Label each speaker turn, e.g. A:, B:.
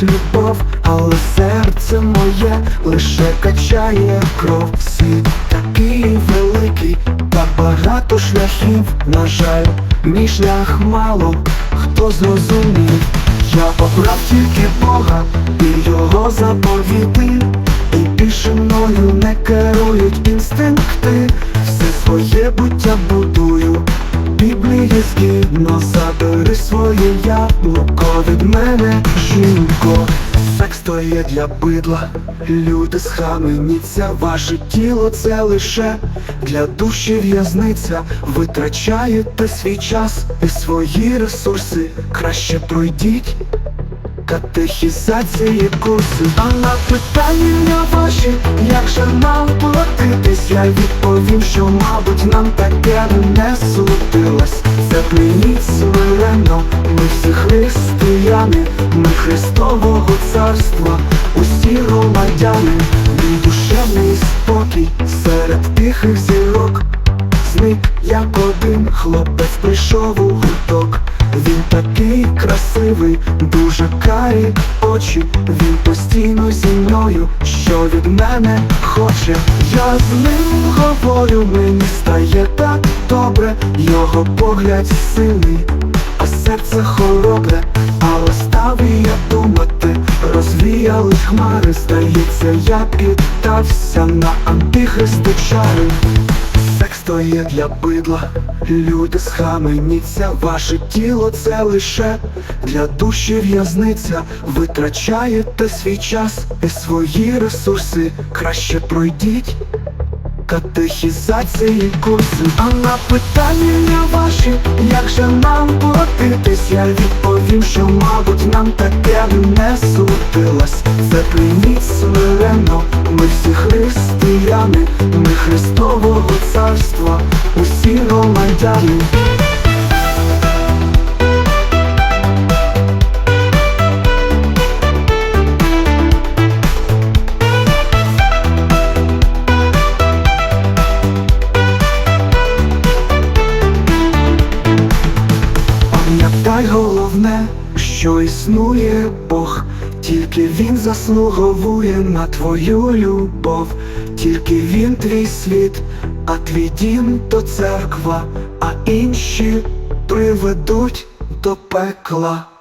A: тут любов, але серце моє лише качає кров. Світ такий великий, та багато шляхів. На жаль, мій шлях мало хто зрозумів. Я обрав тільки Бога і його заповіти. І більше мною не керують згідно забери своє яблуко від мене, жінко. Секс то є для бидла, люди схаменіться, ваше тіло це лише для душі в'язниця. Витрачаєте свій час і свої ресурси. Краще пройдіть катехізації курси А на питання ваші, як же нам платитись, я відповім, що, мабуть, нам таке не судилось Це прийміть смиренно, ми всі християни, ми Христового царства, усі громадяни, Мій душевний спокій серед тихих зірок. Зник як один хлопець прийшов у гурток. Він такий красивий, дуже карі очі. Він постійно зі мною, що від мене хоче. Я з ним говорю, мені стає так добре Його погляд сильний, а серце хоробре Але став я думати, розвіялись хмари Здається, я піддався на антихристи чари Секс то є для бидла, люди схаменіться, ваше тіло це лише для душі в'язниця. Витрачаєте свій час і свої ресурси. Краще пройдіть катехізації курсу А на питання ваші, як же нам платитись, я відповім, що, мабуть, нам таке не судилось. Це прийміть смиренно, ми всі християни, ми Христового царства, усі громадяни. Головне, що існує Бог, тільки Він заслуговує на твою любов, тільки Він твій світ, а твій дім то церква, а інші приведуть до пекла.